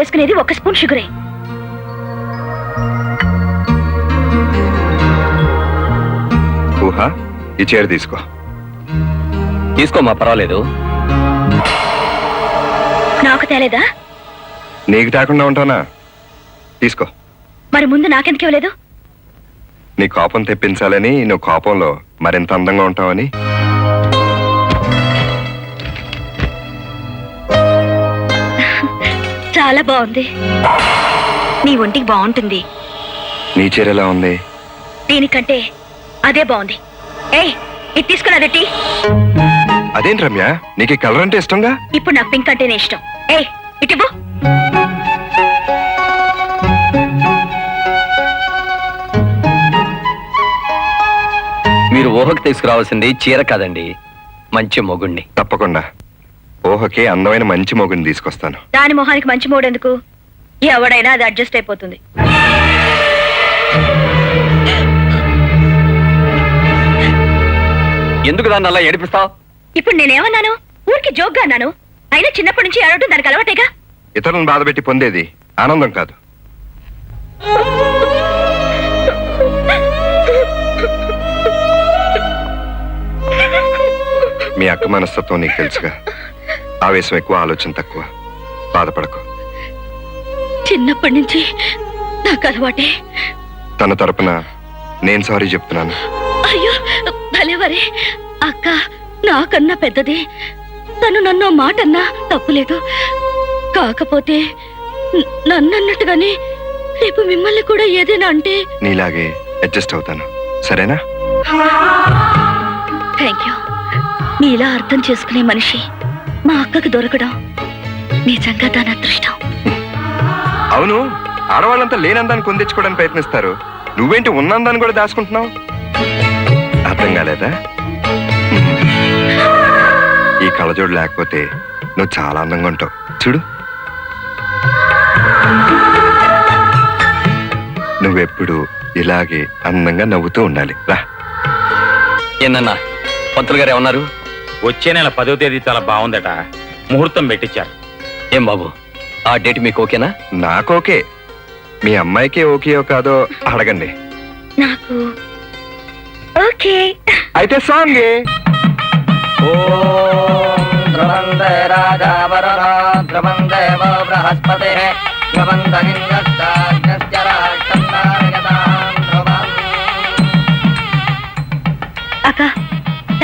వేసుకునేది ఒక స్పూన్ షుగరే. ఊహ ఈ చీర తీసుకో. తీసుకోమా పర్వాలేదు. నాకు తేలేదా? నీకు తాకుండా ఉంటానా? తీసుకో. మరి ముందు నాకెందుకు ఇవ్వలేదు? నీ కోపం తెప్పించాలని నువ్వు కోపంలో మరింత అందంగా ఉంటావని చాలా బాగుంది. నీ ఒంటికి బాగుంటుంది. నీ చీర ఎలా ఉంది? దీనికంటే అదే బాగుంది. ఏయ్ ఇది తీసుకుని అదెట్టి అదేంటి రమ్య? నీకు ఈ కలర్ అంటే ఇష్టంగా? ఇప్పుడు నాకు పింక్ అంటేనే ఇష్టం. ఏయ్ ఇటివ్వు మీరు ఊహకు తీసుకురావాల్సింది చీర కాదండి మంచి మొగుణ్ణి. తప్పకుండా. ఊహకి అందమైన మంచి మొగుని తీసుకొస్తాను. దాని మొహానికి మంచి మూడెందుకు? ఎవడైనా అది అడ్జస్ట్ అయిపోతుంది. ఎందుకు దాన్ని అలా ఏడిపిస్తావు? ఇప్పుడు నేనేమన్నాను? ఊరికి జోక్గా అన్నాను. అయినా చిన్నప్పటి నుంచి ఏడవటం దానికి అలవాటేగా? ఇతరులను బాధపెట్టి పొందేది ఆనందం కాదు. మీ అక్క మనస్తత్వం నీకు తెలుసుగా. ఆవేశం ఎక్కువ ఆలోచన తక్కువ. బాధపడకు. చిన్నప్పటి నుంచి నాకు అలవాటే. తన తరపున నేను సారీ చెప్తున్నాను. అయ్యో భలేవరే. అక్క నాకన్నా పెద్దది. తను నన్ను ఓ మాట అన్నా తప్పులేదు. కాకపోతే నన్నన్నట్టుగానే రేపు మిమ్మల్ని కూడా ఏదైనా అంటే నీలాగే అడ్జస్ట్ అవుతాను. సరేనా? థ్యాంక్ యూ నీలా అర్థం చేసుకునే మనిషి. మా అక్కకు దొరకడం నిజంగా దాని అదృష్టం. అవును ఆడవాళ్ళంతా లేనందాన్ని కొందించుకోవడానికి ప్రయత్నిస్తారు. నువ్వేంటి ఉన్నందాన్ని కూడా దాచుకుంటున్నావు? అర్థం కాలేదా? ఈ కళ్ళజోడు లేకపోతే నువ్వు చాలా అందంగా ఉంటావు. చూడు. నువ్వెప్పుడు ఇలాగే అందంగా నవ్వుతూ ఉండాలి. రా. ఏందన్నా పంతులు గారు ఏమన్నారు? వచ్చే నెల పదో తేదీ చాలా బాగుందట. ముహూర్తం పెట్టించారు. ఏం బాబు? ఆ డేట్ మీకు ఓకేనా? నాకోకే మీ అమ్మాయికి ఓకేయో కాదో అడగండి. నాకు ఓకే. అయితే సాంగ్. అక్క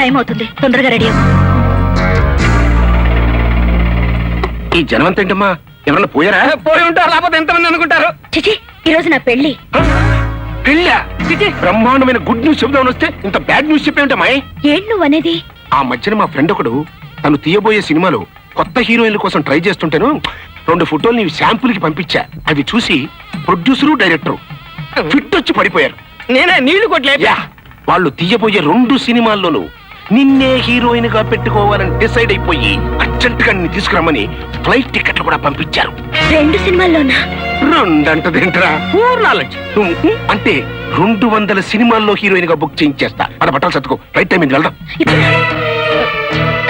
టైం అవుతుంది తొందరగా రెడీ అవ్వు. ఈ జనమంత ఏంటమ్మా? ఎవరన్నా పోయారా? పోయి ఉంటారు లేకపోతే ఎంతమంది అనుకుంటారు? చిచి ఈ రోజు నా పెళ్ళి పెళ్ళా? బ్రహ్మాండమైన గుడ్ న్యూస్ చెబుదామని వస్తే ఇంత బ్యాడ్ న్యూస్ చెప్పేమిటమ్మా? ఏంటి నువ్వు అనేది? ఆ మధ్యన మా ఫ్రెండ్ ఒకడు తను తీయబోయే సినిమాలో కొత్త హీరోయిన్ల కోసం ట్రై చేస్తుంటేను రెండు ఫోటోలు నీవి శాంపుల్కి పంపించా. అవి చూసి ప్రొడ్యూసరు డైరెక్టరు ఫిట్ వచ్చి పడిపోయారు. నేనే నీళ్ళు కొట్లే వాళ్ళు తీయబోయే రెండు సినిమాల్లోనూ నిన్నే హీరోయిన్గా పెట్టుకోవాలని డిసైడ్ అయిపోయి అర్జెంట్గా నిన్ను తీసుకురమ్మని ఫ్లైట్ టికెట్లు కూడా పంపించారు. రెండు సినిమాల్లోనా? రెండంటదేంట్రా పూర్ణాలొచ్చి అంటే రెండు వందల సినిమాల్లో హీరోయిన్గా బుక్ చేయించేస్తా. మన బట్టలు సర్దుకో. రైట్ టైం వెళ్దాం.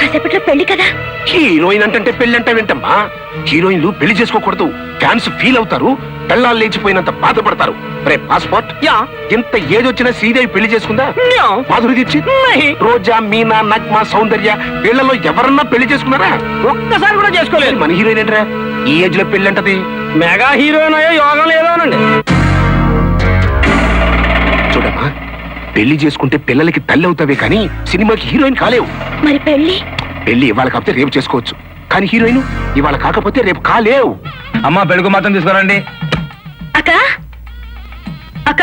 కాసేపట్లో పెళ్ళి కదా? హీరోయిన్ అంటే పెళ్ళి అంటే వింటమ్మా హీరోయిన్లు పెళ్ళి చేసుకోకూడదు. ఫ్యాన్స్ ఫీల్ అవుతారు పెళ్ళాలు లేచిపోయినంత బాధపడతారు. రే పాస్పోర్ట్ యా. ఇంత ఏజ్ వచ్చినా శ్రీదేవి పెళ్ళి చేసుకుందా. మాధురి దీక్షిత్ నహి. రోజా మీనా నగ్మా సౌందర్య వీళ్ళలో ఎవరన్నా పెళ్ళి చేసుకున్నారా? ఒక్కసారి కూడా చేసుకోలేదు. మన హీరోయిన్ ఏంట్రా? ఈ ఏజ్లో పెళ్ళి అంటది. మెగా హీరోయిన్ అయ్యో యోగం లేదోనండి. చూడమ్మా పెళ్ళి చేసుకుంటే పిల్లలకి తల్లి అవుతావే కానీ సినిమాకి హీరోయిన్ కాలేవు. మరి పెళ్ళి పెళ్ళి ఇవాళ కాకపోతే రేపు చేసుకోవచ్చు. కానీ హీరోయిన్ ఇవాళ కాకపోతే రేపు కాలేవు. అమ్మా పెడుగు మాత్రం తీసుకురండి. అక్క? అక్క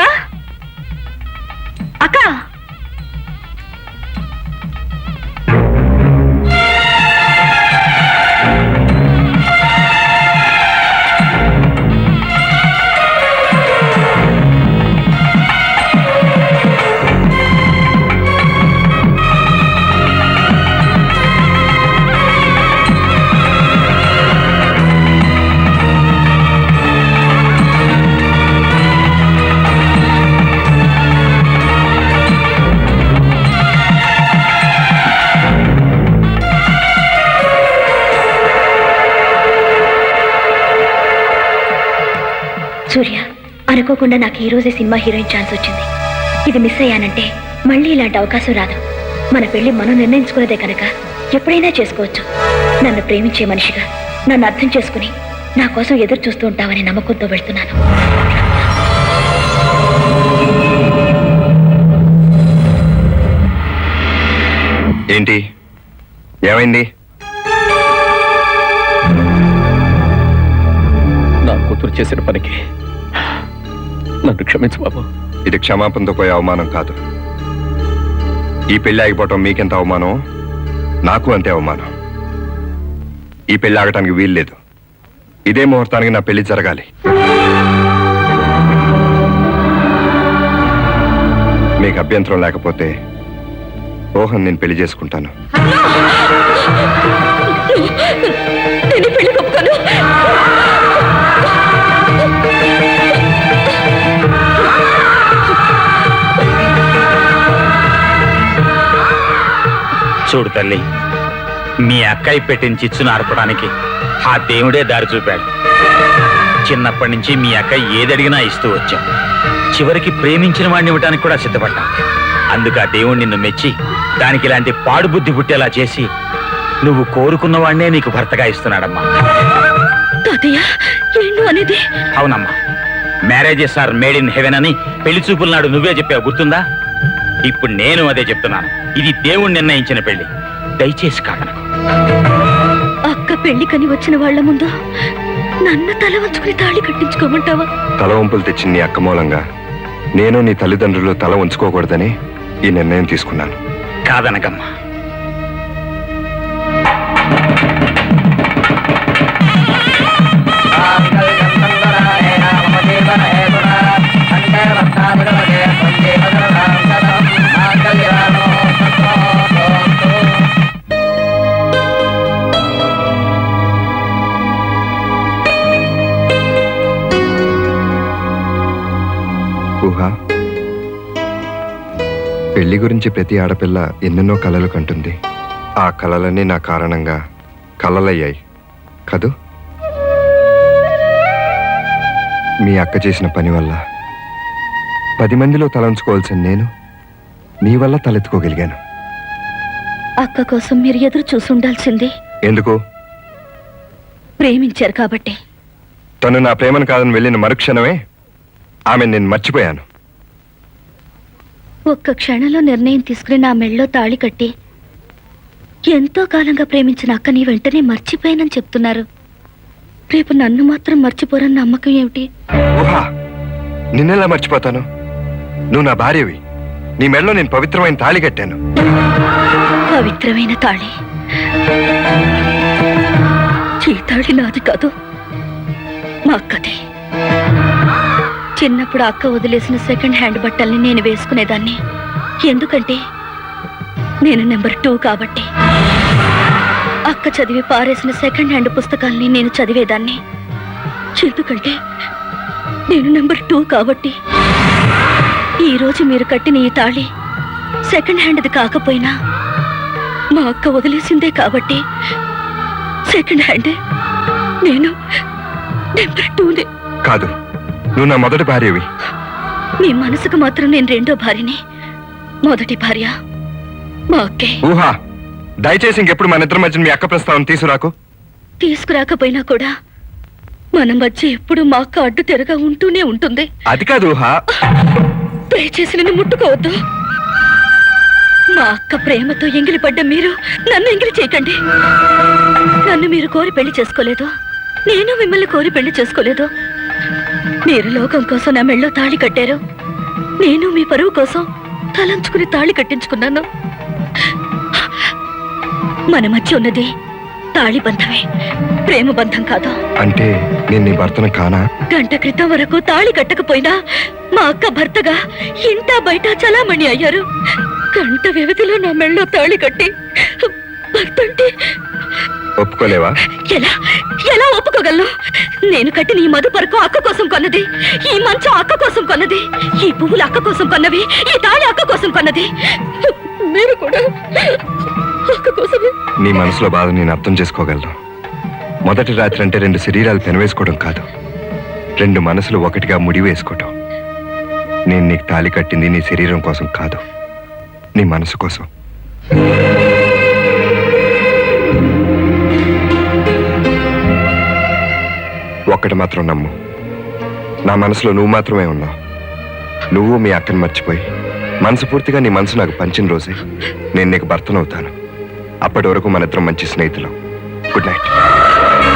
అనుకోకుండా నాకు ఈ రోజే సినిమా హీరోయిన్ ఛాన్స్ వచ్చింది. ఇది మిస్ అయ్యానంటే మళ్ళీ ఇలాంటి అవకాశం రాదు. మన పెళ్ళి మనం నిర్ణయించుకున్నదే కనుక ఎప్పుడైనా చేసుకోవచ్చు. నన్ను ప్రేమించే మనిషిగా నన్ను అర్థం చేసుకుని నా కోసం ఎదురు చూస్తూ ఉంటావని నమ్మకంతో వెళ్తున్నాను. ఏంటి? ఏమైంది? నా కూతురు చేసిన పనికి నన్ను క్షమించు బాబు. ఇది క్షమాపణతో పోయే అవమానం కాదు. ఈ పెళ్ళి ఆగిపోవటం మీకెంత అవమానం? నాకు అంతే అవమానం. ఈ పెళ్ళి ఆగటానికి వీల్లేదు ఇదే ముహూర్తానికి నా పెళ్ళి జరగాలి. మీకు అభ్యంతరం లేకపోతే రోహన్ నేను పెళ్ళి చేసుకుంటాను. నేను పెళ్ళి ఒప్పుకోను చూడు తల్లి మీ అక్కయ్య పెట్టిన చిచ్చును ఆర్పడానికి ఆ దేవుడే దారి చూపాడు. చిన్నప్పటి నుంచి మీ అక్క ఏదడిగినా ఇస్తూ వచ్చాం. చివరికి ప్రేమించిన వాడిని ఇవ్వడానికి కూడా సిద్ధపడ్డాం. అందుకు ఆ దేవుడు నిన్ను మెచ్చి దానికి ఇలాంటి పాడు బుద్ధి పుట్టేలా చేసి నువ్వు కోరుకున్న వాడినే నీకు భర్తగా ఇస్తున్నాడమ్మా. అవునమ్మా. Marriages are made in heaven అని పెళ్ళి చూపుల నాడు నువ్వే చెప్పావు గుర్తుందా? ఇప్పుడు నేను అదే చెప్తున్నాను. ఇది దేవుడు నిర్ణయించిన పెళ్ళి. దయచేసి కాదనకు. అక్క పెళ్ళికని వచ్చిన వాళ్ళ ముందు నన్ను తల వంచుకుని తాళి కట్టించుకోమంటావా? తల వంపులు తెచ్చిన నీ అక్క మూలంగా నేను నీ తల్లిదండ్రులు తల ఉంచుకోకూడదని ఈ నిర్ణయం తీసుకున్నాను. కాదనకమ్మా. పెళ్ళి గురించి ప్రతి ఆడపిల్ల ఎన్నెన్నో కలలు కంటుంది. ఆ కలలన్నీ నా కారణంగా కలలయ్యాయి. కదూ? మీ అక్క చేసిన పని వల్ల. పది మందిలో తలంచుకోవాల్సిన నేను నీ వల్ల తలెత్తుకోగలిగాను. అక్క కోసం మీరు ఎదురు చూసి ఉండాల్సింది. ఎందుకు? ప్రేమించారు కాబట్టి. తను నా ప్రేమను కాదని వెళ్ళిన మరుక్షణమే ఆమె నేను మర్చిపోయాను. ఒక్క క్షణంలో నిర్ణయం తీసుకుని నా మెళ్ళో తాళి కట్టి ఎంతో కాలంగా ప్రేమించిన అక్కని వెంటనే మర్చిపోయానని చెప్తున్నారు. రేపు నన్ను మాత్రం మర్చిపోరని నమ్మకం ఏమిటి? ఊహా! నిన్నెలా మర్చిపోతాను? నువ్వు నా భార్యవి. నీ మెడలో నేను పవిత్రమైన తాళి కట్టాను. పవిత్రమైన తాళి. ఈ తాళి నాది కాదు. మా అక్కది. చిన్నప్పుడు అక్క వదిలేసిన సెకండ్ హ్యాండ్ బట్టల్ని నేను వేసుకునేదాన్ని. ఎందుకంటే నేను నెంబర్ టూ కాబట్టి. అక్క చదివి పారేసిన సెకండ్ హ్యాండ్ పుస్తకాల్ని నేను చదివేదాన్ని. ఎందుకంటే నేను నెంబర్ టూ కాబట్టి. ఈరోజు మీరు కట్టిన ఈ తాళి సెకండ్ హ్యాండ్ది కాకపోయినా మా అక్క వదిలేసిందే కాబట్టి సెకండ్ హ్యాండ్ నేను నెంబర్ టూనే. కాదు. నువ్వు నా మొదటి భార్యవి. మీ మనసుకు మాత్రం నేను రెండో భార్యని. మొదటి భార్య మా అక్కే. ఊహా దయచేసి ఇంకెప్పుడు మన ఇద్దరి మధ్య మీ అక్క ప్రస్తావన తీసుకురాకు తీసుకురాకపోయినా కూడా మన మధ్య ఎప్పుడు మా అక్క అడ్డు తెరగా ఉంటూనే ఉంటుంది. అది కాదు ఊహా. దయచేసి నన్ను ముట్టుకోవద్దు. మా అక్క ప్రేమతో ఎంగిలిపడ్డ మీరు నన్ను ఎంగిలి చేయకండి. నన్ను మీరు కోరి పెళ్ళి చేసుకోలేదు. నేను మిమ్మల్ని కోరి పెళ్ళి చేసుకోలేదు. మీరు లోకం కోసం నా మెళ్ళో తాళి కట్టారు. నేను మీ పరువు కోసం తలంచుకుని తాళి కట్టించుకున్నాను. మన మధ్య ఉన్నది తాళి బంధమే. ప్రేమ బంధం కాదు. అంటే నేను నీ భర్తను కానా? గంట క్రితం వరకు తాళి కట్టకపోయినా మా అక్క భర్తగా ఇంట బయట చలామణి అయ్యారు. గంట వ్యవధిలో నా మెళ్ళో తాళి కట్టి భర్త అంటే ఒప్పుకోలేవా? ఎలా? ఎలా ఒప్పుకోగలను? నేను కట్టిన ఈ మధు పరకు అక్క కోసం కొన్నది. ఈ మంచం అక్క కోసం కొన్నది. ఈ పువ్వులు అక్క కోసం కొన్నవి. ఈ తాళి అక్క కోసం కొన్నది. మీరు కూడా అక్క కోసమే. నీ మనసులో బాధ నేను అర్థం చేసుకోగలను. మొదటి రాత్రి అంటే రెండు శరీరాలు పెనవేసుకోవడం కాదు. రెండు మనసులు ఒకటిగా ముడి వేసుకోవటం. నేను నీకు తాలి కట్టింది నీ శరీరం కోసం కాదు. నీ మనసు కోసం. ఒక్కటి మాత్రం నమ్ము. నా మనసులో నువ్వు మాత్రమే ఉన్నావు. నువ్వు మీ అక్కను మర్చిపోయి మనసుపూర్తిగా నీ మనసు నాకు పంచిన రోజే నేను నీకు భర్తనవుతాను. అప్పటి వరకు మన ఇద్దరం మంచి స్నేహితులం. Good night